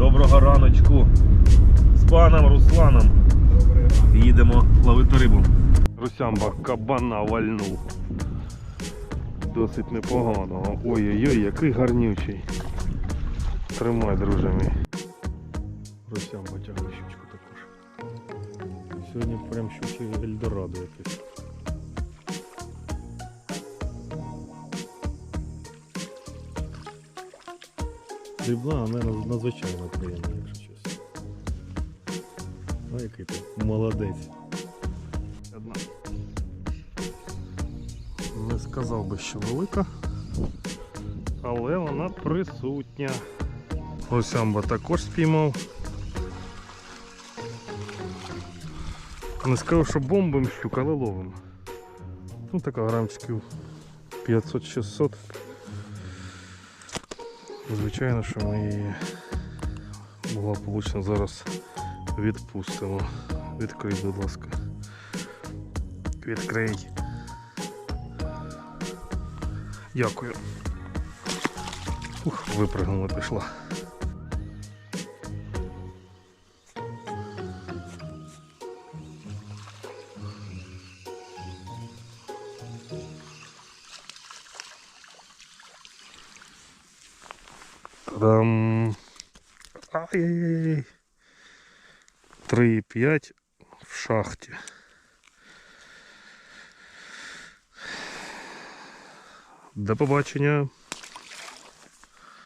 Доброго раночку з паном Русланом. Їдемо ловити рибу. Русямба кабана вальнув. Досить непогано. Ой-ой-ой, який гарнючий. Тримай, друже мій. Русямба тягне щучку також. Сьогодні прям щучий Ельдорадо якийсь. Дрібна, вона надзвичайно приємна, якщо чесно. Ну, який ти молодець. Одна. Не сказав би, що велика, але вона присутня. Ось амба також спіймав. Не скажу, що бомбим щук, але ловим. Ну така грамчиків 500-600. Звичайно, що ми її благополучно зараз відпустимо. Відкрий, будь ласка. Відкрий. Дякую. Ух, випрыгнула, пішла. Та-дам. Ай-яй-яй. 3,5 в шахті. До побачення.